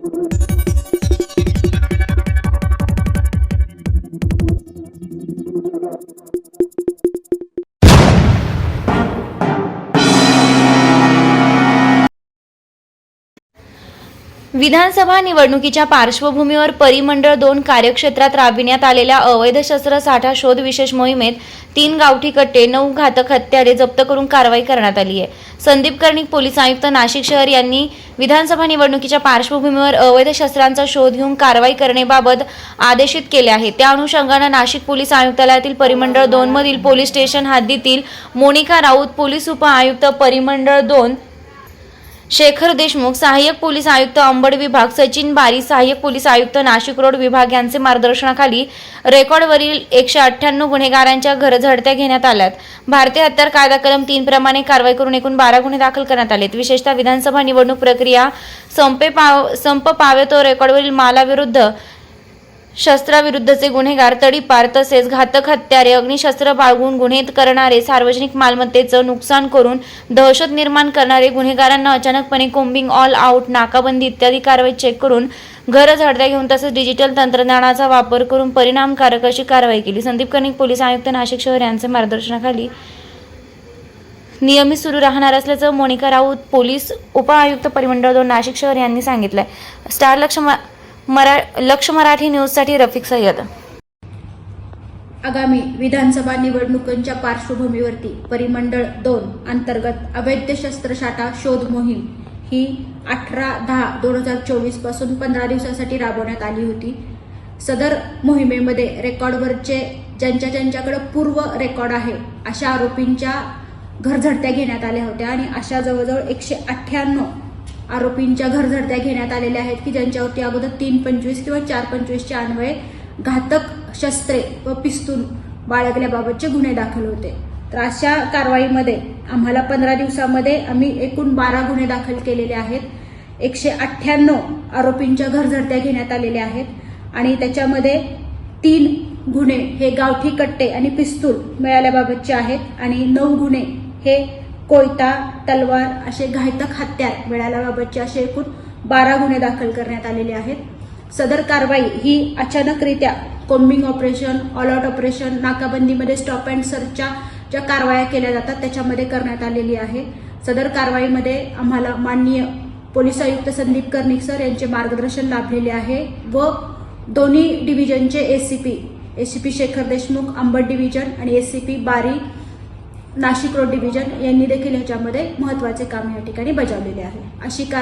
you विधानसभा निवडणुकीच्या पार्श्वभूमीवर परिमंडळ दोन कार्यक्षेत्रात राबविण्यात आलेल्या अवैध शस्त्र साठा शोध विशेष मोहिमेत तीन गावठी कट्टे नऊ घातक हत्यारे जप्त करून कारवाई करण्यात आली आहे. संदीप कर्णिक पोलीस आयुक्त नाशिक शहर यांनी विधानसभा निवडणुकीच्या पार्श्वभूमीवर अवैध शस्त्रांचा शोध घेऊन कारवाई करण्याबाबत आदेशित केले आहे. त्या अनुषंगानं नाशिक पोलीस आयुक्तालयातील परिमंडळ दोन मधील पोलीस स्टेशन हद्दीतील मोनिका राऊत पोलीस उप आयुक्त परिमंडळ दोन शेखर देशमुख सहाय्यक पोलीस आयुक्त अंबड विभाग सचिन बारी सहाय्यक पोलीस आयुक्त नाशिक रोड विभाग यांचे मार्गदर्शनाखाली रेकॉर्डवरील एकशे अठ्ठ्याण्णव गुन्हेगारांच्या घरझडत्या घेण्यात आल्यात. भारतीय हत्यार कायदा कलम तीन प्रमाणे कारवाई करून एकूण बारा गुन्हे दाखल करण्यात आलेत. विशेषतः विधानसभा निवडणूक प्रक्रिया संपे पाव संप पावे तो रेकॉर्डवरील मालाविरुद्ध शस्त्राविरुद्धचे गुन्हेगार तडीपार तसेच घातक हत्यारे अग्निशस्त्र बाळगून गुन्हे करणारे सार्वजनिक मालमत्तेचं नुकसान करून दहशत निर्माण करणारे गुन्हेगारांना अचानकपणे कोंबिंग ऑल आउट नाकाबंदी इत्यादी कारवाई चेक करून घर झडत्या घेऊन तसेच डिजिटल तंत्रज्ञानाचा वापर करून परिणामकारक अशी कारवाई केली. संदीप कर्णिक पोलीस आयुक्त नाशिक शहर यांच्या मार्गदर्शनाखाली नियमित सुरू राहणार असल्याचं मोनिका राऊत पोलीस उपआयुक्त परिमंडळ दोन नाशिक शहर यांनी सांगितलंय. स्टार लक्ष मरा लक्ष मराठी न्यूजसाठी रफिक सय्यद. आगामी विधानसभा निवडणुकांच्या पार्श्वभूमीवरती परिमंडळ दोन अंतर्गत अवैध शस्त्रसाठा शोध मोहीम ही अठरा दहा दोन हजार चोवीसपासून पंधरा दिवसासाठी राबवण्यात आली होती. सदर मोहिमेमध्ये रेकॉर्डवरचे ज्यांच्या ज्यांच्याकडे पूर्व रेकॉर्ड आहे अशा आरोपींच्या घरझडत्या घेण्यात आल्या होत्या आणि अशा जवळजवळ एकशे अठ्ठ्याण्णव आरोपींच्या घरझडत्या घेण्यात आलेल्या आहेत की ज्यांच्यावरती अगोदर तीन पंचवीस किंवा चार पंचवीसच्या अन्वये घातक शस्त्रे व पिस्तूल बाळगल्याबाबतचे गुन्हे दाखल होते. तर अशा कारवाईमध्ये आम्हाला पंधरा दिवसामध्ये आम्ही एकूण बारा गुन्हे दाखल केलेले आहेत. एकशे अठ्ठ्याण्णव आरोपींच्या घरझडत्या घेण्यात आलेल्या आहेत आणि त्याच्यामध्ये तीन गुन्हे हे गावठी कट्टे आणि पिस्तूल मिळाल्याबाबतचे आहेत आणि नऊ गुन्हे हे कोयता तलवार असे घातक हत्यार मिळाल्याबाबतचे असे एकूण बारा गुन्हे दाखल करण्यात आलेले आहेत. सदर कारवाई ही अचानकरित्या combing operation all out operation नाकाबंदीमध्ये stop and सर्चच्या ज्या कारवाया केल्या जातात त्याच्यामध्ये करण्यात आलेली आहे. सदर कारवाईमध्ये आम्हाला माननीय पोलीस आयुक्त संदीप कर्णिक सर यांचे मार्गदर्शन लाभलेले आहे व दोन्ही डिव्हिजनचे ACP ACP Shekhar Deshmukh Ambad division आणि ACP Bari Nashik road division यांनी देखील ह्याच्यामध्ये महत्त्वाचे काम या ठिकाणी बजावलेले आहे. अशी कार